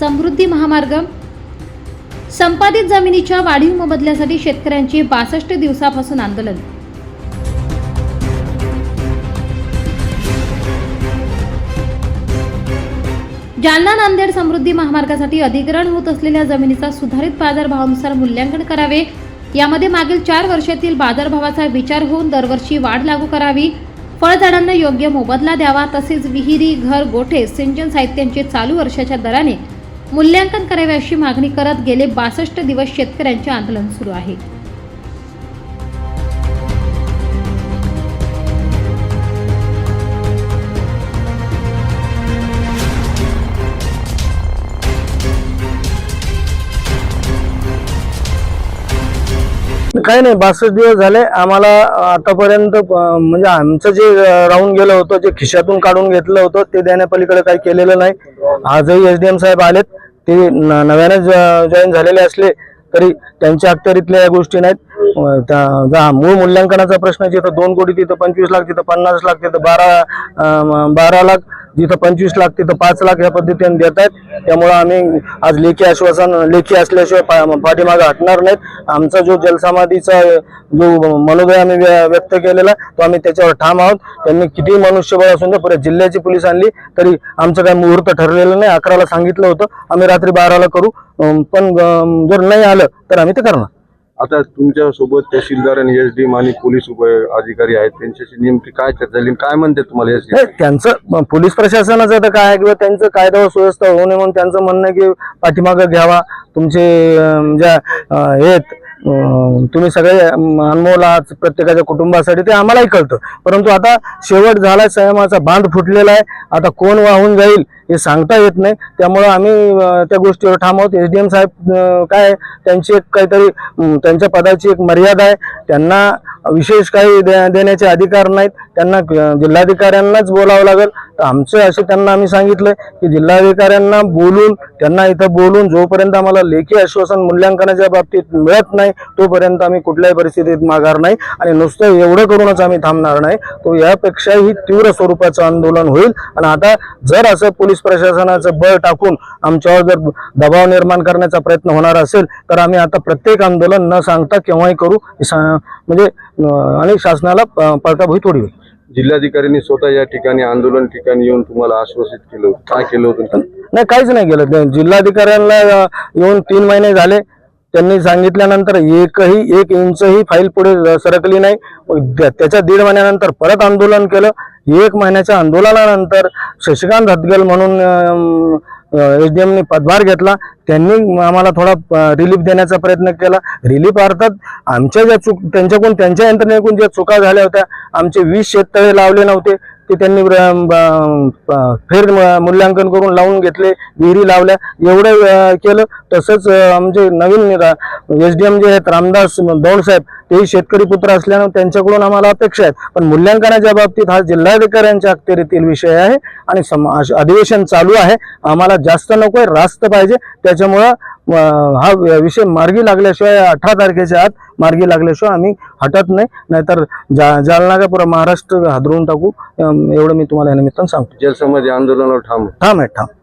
समृद्धी महामार्ग. संपादित जमिनीच्या वाढीव मोबदल्यासाठी शेतकऱ्यांचे बासष्ट दिवसापासून आंदोलन. जालना नांदेड समृद्धी महामार्गासाठी अधिग्रहण होत असलेल्या जमिनीचा सुधारित बाजारभावानुसार मूल्यांकन करावे. यामध्ये मागील चार वर्षातील बाजारभावाचा विचार होऊन दरवर्षी वाढ लागू करावी. फळझाडांना योग्य मोबदला द्यावा तसेच विहिरी घर गोठे सिंचन साहित्यांचे चालू वर्षाच्या दराने मूल्यांकन करावे अशी मागणी करत गेले बासष्ट दिवस शेतकऱ्यांचे आंदोलन सुरू आहे. काही नाही बासष्ट दिवस झाले. आम्हाला आतापर्यंत म्हणजे आमचं जे राहून गेलं होतं जे खिशातून काढून घेतलं होतं ते देण्यापलीकडे काही केलेलं नाही. आजही एस डी एम साहेब आलेत. ते न- नव्याने जॉईन झालेले असले तरी त्यांच्या अखत्यारीतल्या या गोष्टी नाहीत. त्या- जा- मूळ मूल्यांकनाचा प्रश्न जिथं दोन कोटी तिथं पंचवीस लाख तिथं पन्नास लाख तिथं बारा बारा लाख जिथं पंचवीस लाख तिथं पाच लाख या पद्धतीने देत आहेत. त्यामुळं आम्ही आज लेखी आश्वासन लेखी असल्याशिवाय पा- पाठीमागे हटणार नाहीत. आमचा जो जलसमाधीचा जो मनोदय आम्ही व्य- व्यक्त केलेला तो आम्ही त्याच्यावर ठाम आहोत. त्यांनी किती मनुष्यबळ असून पुऱ्या परत जिल्ह्याची पोलीस आणली तरी आमचं काही मुहूर्त ठरलेलं नाही. अकराला सांगितलं होतं आम्ही रात्री बाराला करू. पण जर नाही आलं तर आम्ही ते करणार. आता तुमच्यासोबत तहसीलदार आणि एस डी आणि पोलीस उप अधिकारी आहेत त्यांच्याशी नेमकी काय चर्चा झाली काय म्हणते तुम्हाला एस नाही त्यांचं पोलीस प्रशासनाचं तर काय आहे किंवा त्यांचं कायदा व सुव्यवस्था होऊ नये म्हणून त्यांचं म्हणणं आहे की पाठीमागं घ्यावा. तुमचे अं, ज्या अं, आहेत, अं, तुम्ही सगळे अं, अनमोल आहात प्रत्येकाच्या कुटुंबासाठी ते आम्हालाही कळतं. परंतु आता शेवट झालाय संयमाचा बांध फुटलेला आहे. आता कोण वाहून जाईल? हे सांगता येत नाही. त्यामुळं आम्ही त्या गोष्टीवर ठाम आहोत. एस डी एम साहेब काय आहे, त्यांची एक काहीतरी त्यांच्या पदाची एक मर्यादा आहे. त्यांना विशेष काही दे- देण्याचे अधिकार नाहीत. त्यांना जिल्हाधिकाऱ्यांनाच बोलावं लागेल. आमचं असे त्यांना आम्ही सांगितलं की जिल्हाधिकाऱ्यांना बोलून त्यांना इथं बोलून जोपर्यंत आम्हाला लेखी आश्वासन मूल्यांकनाच्या बाबतीत मिळत नाही तोपर्यंत आम्ही कुठल्याही परिस्थितीत माघार नाही आणि नुसतं एवढं करूनच आम्ही थांबणार नाही. तो यापेक्षाही तीव्र स्वरूपाचं आंदोलन होईल. आणि आता जर असं पोलीस प्रशासनाचं बळ टाकून आमच्यावर जर दबाव निर्माण करण्याचा प्रयत्न होणार असेल तर आम्ही आता प्रत्येक आंदोलन न सांगता केव्हाही करू. सा- म्हणजे आणि शासनाला प- थोडी होईल. जिल्हाधिकाऱ्यांनी स्वतः या ठिकाणी आंदोलन ठिकाणी येऊन तुम्हाला आश्वासित केलं होतं. काय केलं होतं नाही काहीच नाही केलं. जिल्हाधिकाऱ्यांना येऊन तीन महिने झाले. त्यांनी सांगितल्यानंतर एकही एक इंचही फाईल पुढे सरकली नाही. त्याच्या दीड महिन्यानंतर परत आंदोलन केलं. एक महिन्याच्या आंदोलनानंतर शशिकांत हदगल म्हणून एस डी एमने पदभार घेतला. त्यांनी आम्हाला थोडा रिलीफ देण्याचा प्रयत्न केला. रिलीफ अर्थात आमच्या ज्या चूक त्यांच्याकडून त्यांच्या यंत्रणेकडून ज्या चुका झाल्या होत्या आमचे वीस शेततळे लावले नव्हते. ते त्यांनी फेर मूल्यांकन करून लावून घेतले विहिरी लावल्या. एवढं केलं. तसंच आमचे नवीन एस डी एम जे आहेत रामदास दौंड साहेब तेही शेतकरी पुत्र असल्यानं त्यांच्याकडून आम्हाला अपेक्षा आहेत. पण मूल्यांकनाच्या बाबतीत हा जिल्हाधिकाऱ्यांच्या अखत्यारीतील विषय आहे आणि सम- अधिवेशन चालू आहे. आम्हाला जास्त नकोय रास्त पाहिजे. त्याच्यामुळं हा विषय मार्गी लागल्याशिवाय अठरा तारखेच्या आत मार्गी लागल्याशिवाय आम्ही हटत नाही. नाहीतर जा जालना का पुरा महाराष्ट्र हादरून टाकू. एवढं मी तुम्हाला या निमित्तानं सांगतो. जलसमाधी आंदोलनावर ठाम. ठाम आहे ठाम.